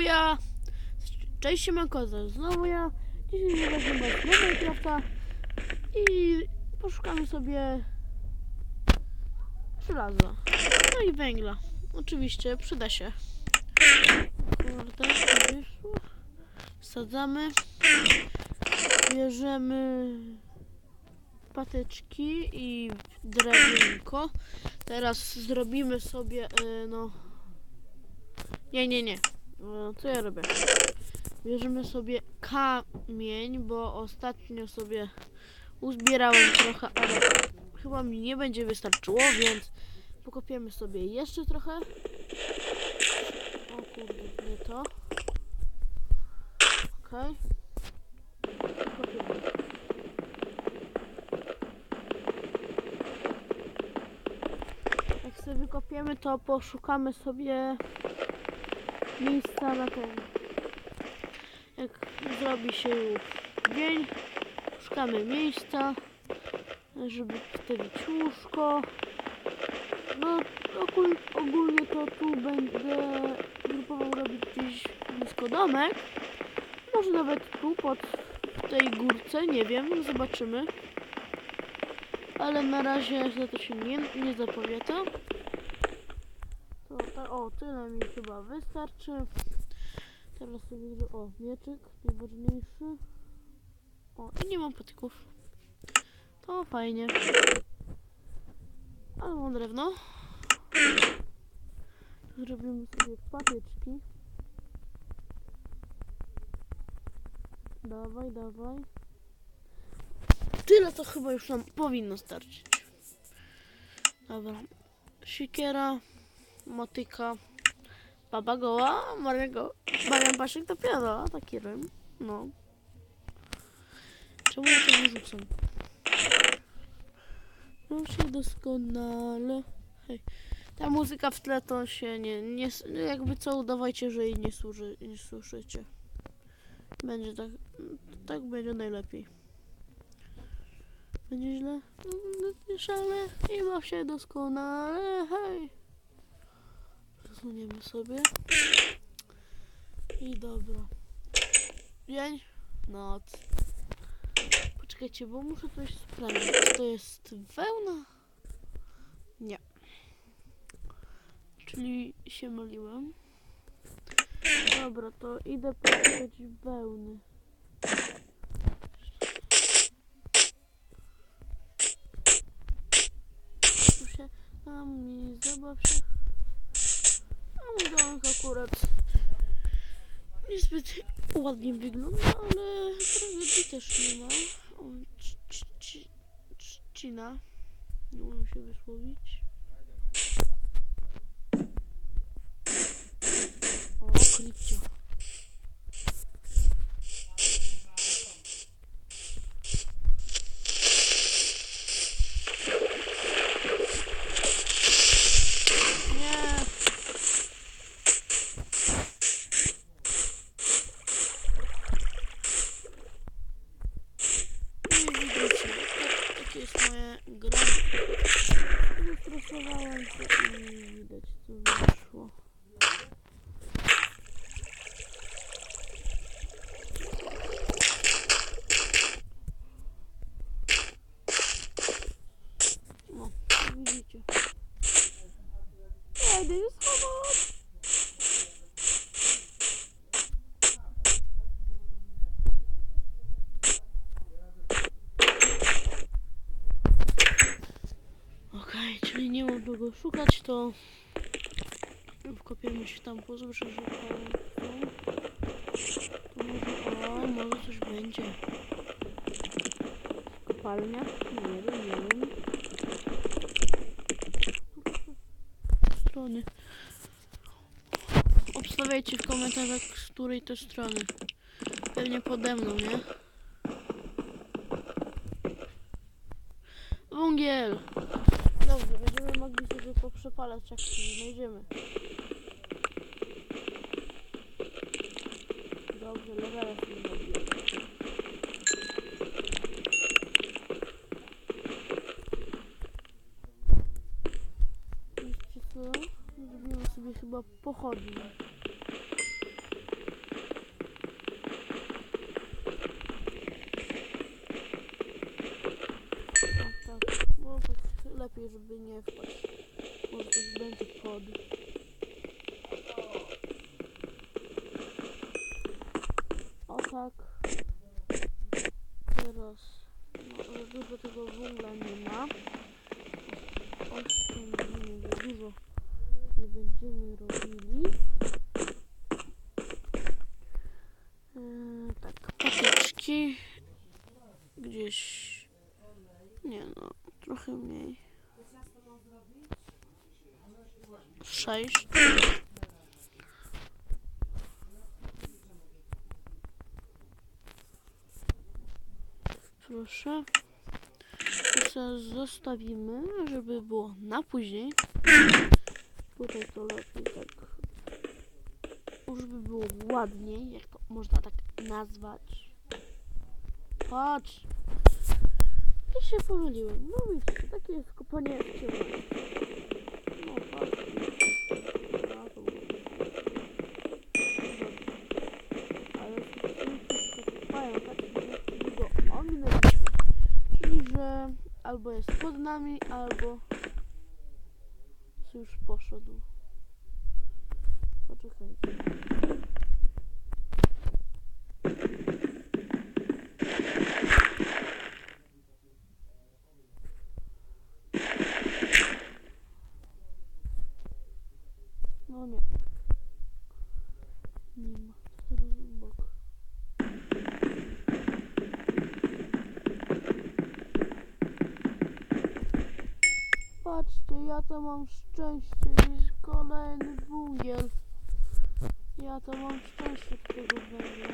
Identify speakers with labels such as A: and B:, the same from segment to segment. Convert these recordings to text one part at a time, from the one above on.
A: ja. Cześć siemanko, znowu ja. Dzisiaj zobaczymy do Minecrafta i poszukamy sobie żelaza. No i węgla. Oczywiście, przyda się. Kurde, wyszło. Sadzamy. Bierzemy patyczki i drewienko. Teraz zrobimy sobie, y, no... Nie, nie, nie. E, Co ja robię? Bierzemy sobie kamień, bo ostatnio sobie uzbierałem trochę, ale chyba mi nie będzie wystarczyło, więc pokopiemy sobie jeszcze trochę. O kurde, nie to. Okej. Pokopiemy. Jak sobie wykopiemy, to poszukamy sobie miejsca na ten. Jak zrobi się już dzień, szukamy miejsca, żeby wstawić łóżko. No ogól, ogólnie to tu będę próbował robić gdzieś blisko domek. Może nawet tu pod tej górce, nie wiem, zobaczymy. Ale na razie za to się nie, nie zapowiada. O, tyle mi chyba wystarczy. Teraz sobie zrobię, o, mieczyk, najważniejszy. O, i nie mam patyków. To fajnie. Ale mam drewno. Zrobimy sobie patyczki. Dawaj, dawaj. Tyle to chyba już nam powinno starczyć. Dobra. Siekiera, motyka, baba goła, Marego, Marian Paszyk dopiero, taki rym. No. Czemu ja to nie rzucam? No się doskonale. Hej. Ta muzyka w tle to się nie, nie s- jakby co udawajcie, że jej nie, służy, nie słyszycie. Będzie tak, tak będzie najlepiej. Będzie źle? No, Szale i ma się doskonale, hej. Przesuniemy sobie. I dobra. Dzień, noc. Poczekajcie, bo muszę coś sprawdzić. Czy to jest wełna? Nie. Czyli się myliłem. Dobra, to idę poszukać wełny. Tu się tam i zabaw się. A mój akurat niezbyt ładnie wygląda, ale tragedii też nie ma. O. Nie umiem się wysłowić. O, klipcio. Nie. Nie widzicie. Tak, takie jest moje granie. Zestresowałem się i nie widać co wyszło. No, widzicie. Ja idę się schować. Okej, czyli szukać, to wkopiemy się tam po zbrzeżu. To może, o, może coś będzie. Kopalnia? Nie wiem, nie wiem. Strony. Obstawiajcie w komentarzach, z której to strony. Pewnie pode mną, nie? Wągiel! żeby poprzepalać, jak nie znajdziemy. Dobrze, levele sobie zrobiłem. Wiecie co? Zrobimy sobie chyba pochodnie. Tak, tak. lepiej, żeby nie wpaść. Będziemy robili. Yy, tak, patyczki. Gdzieś, nie no, trochę mniej. Sześć. Proszę. To zostawimy, żeby było na później. Tutaj to lepiej tak. Żeby było ładniej, jak to można tak nazwać. Patrz! I się pomyliłem. No widzicie, takie jest kopanie w ciemno. No patrz. Tak. Czyli, że albo jest pod nami, albo już poszedł. Poczekajcie. No nie. Nie ma. Teraz bok. Patrzcie, ja to mam szczęście, jest kolejny bungiel. Ja to mam szczęście do tego węgla.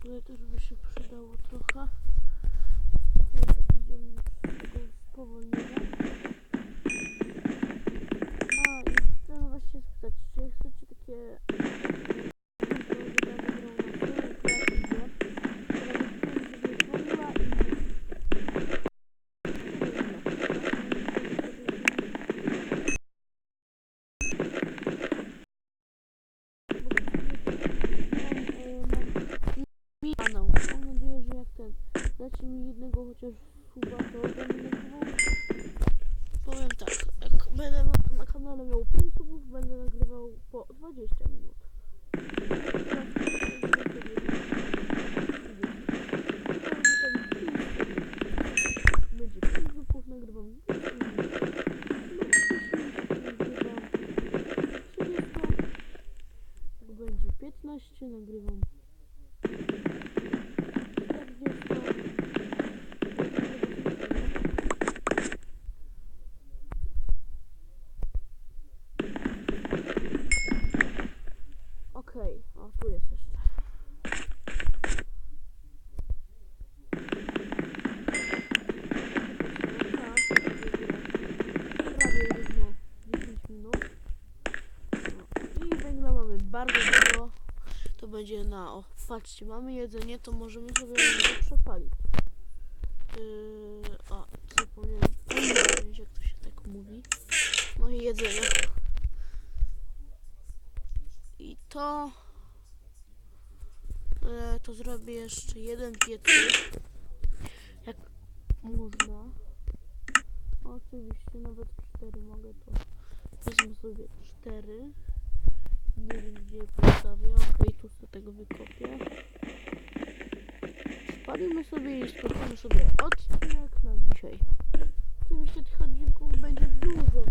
A: Tutaj też by się przydało trochę. Idziemy spowolnienia. A, i chcę właśnie spytać, czy chcecie takie... Mi kanał. Mam nadzieję, że jak ten dacie mi jednego chociaż suba, to będę. Powiem tak, jak będę na, na kanale miał 5 subów, będę nagrywał po 20 minut. Będzie 5 subów, nagrywam 20 minut. Nagrywam 30, jak będzie 15, nagrywam 40. Okej, o tu jest jeszcze. Prawie równo 10 minut. No. I węgla mamy bardzo dużo. To będzie na. O, patrzcie, mamy jedzenie, to możemy sobie przepalić. Yy, a, zapomniałem powiedzieć, jak to się tak mówi. No i jedzenie. I to. E, to zrobię jeszcze jeden piecyk. Jak można. Oczywiście nawet cztery mogę to. Wezmę sobie cztery. Gdzie postawię. Okej, tu sobie tego wykopię. Spalimy sobie i skończymy sobie odcinek na dzisiaj. Oczywiście tych odcinków będzie dużo.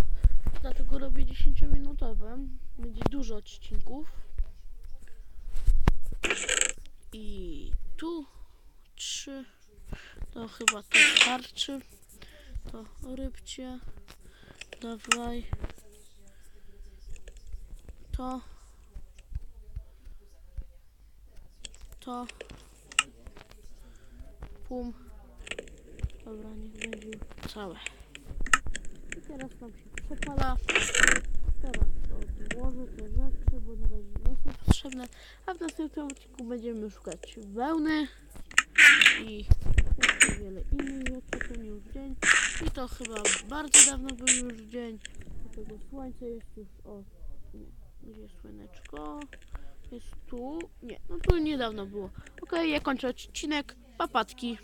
A: Dlatego robię 10-minutowe. Będzie dużo odcinków. I tu trzy. To chyba to starczy. To rybcie. Dawaj. To. To. Pum. Dobra, niech będzie całe. I teraz nam się przepala. Teraz odłożę te rzeczy, bo na razie nie są potrzebne. A w następnym odcinku będziemy szukać wełny i wiele innych rzeczy. To już dzień. I to chyba bardzo dawno był już dzień. Dlatego słońce jest już o. Nie, gdzie słoneczko? Jest tu. Nie, no tu niedawno było. Okej, ja kończę odcinek. Papatki.